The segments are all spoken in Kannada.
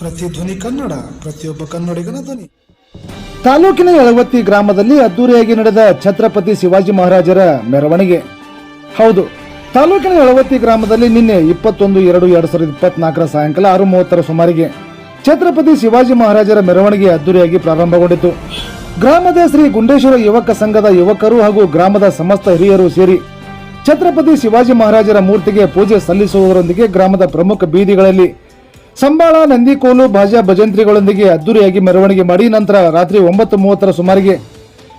ಸಿ ಧ್ವನಿ ಕನ್ನಡ, ಪ್ರತಿಯೊಬ್ಬ ಕನ್ನಡಿಗನ ಧ್ವನಿ. ತಾಲೂಕಿನ ಯಳವತ್ತಿ ಗ್ರಾಮದಲ್ಲಿ ಅದ್ದೂರಿಯಾಗಿ ನಡೆದ ಛತ್ರಪತಿ ಶಿವಾಜಿ ಮಹಾರಾಜರ ಮೆರವಣಿಗೆ. ಹೌದು, ತಾಲೂಕಿನ ಯಳವತ್ತಿ ಗ್ರಾಮದಲ್ಲಿ ನಿನ್ನೆ ಇಪ್ಪತ್ತೊಂದು, ಎರಡು ಎರಡು ಸಾವಿರದ ಇಪ್ಪತ್ನಾಲ್ಕರ ಸಾಯಂಕಾಲ ಆರು ಮೂವತ್ತರ ಸುಮಾರಿಗೆ ಛತ್ರಪತಿ ಶಿವಾಜಿ ಮಹಾರಾಜರ ಮೆರವಣಿಗೆ ಅದ್ದೂರಿಯಾಗಿ ಪ್ರಾರಂಭಗೊಂಡಿತು. ಗ್ರಾಮದ ಶ್ರೀ ಗುಂಡೇಶ್ವರ ಯುವಕ ಸಂಘದ ಯುವಕರು ಹಾಗೂ ಗ್ರಾಮದ ಸಮಸ್ತ ಹಿರಿಯರು ಸೇರಿ ಛತ್ರಪತಿ ಶಿವಾಜಿ ಮಹಾರಾಜರ ಮೂರ್ತಿಗೆ ಪೂಜೆ ಸಲ್ಲಿಸುವುದರೊಂದಿಗೆ ಗ್ರಾಮದ ಪ್ರಮುಖ ಬೀದಿಗಳಲ್ಲಿ ಸಂಬಾಳ, ನಂದಿಕೋಲು, ಭಾಜ್ಯ ಭಜಂತ್ರಿಗಳೊಂದಿಗೆ ಅದ್ದೂರಿಯಾಗಿ ಮೆರವಣಿಗೆ ಮಾಡಿ ನಂತರ ರಾತ್ರಿ ಒಂಬತ್ತು ಮೂವತ್ತರ ಸುಮಾರಿಗೆ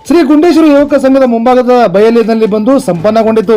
ಶ್ರೀ ಗುಂಡೇಶ್ವರ ಯುವಕ ಸಂಘದ ಮುಂಭಾಗದ ಬಯಲಿನಲ್ಲಿ ಬಂದು ಸಂಪನ್ನಗೊಂಡಿತು.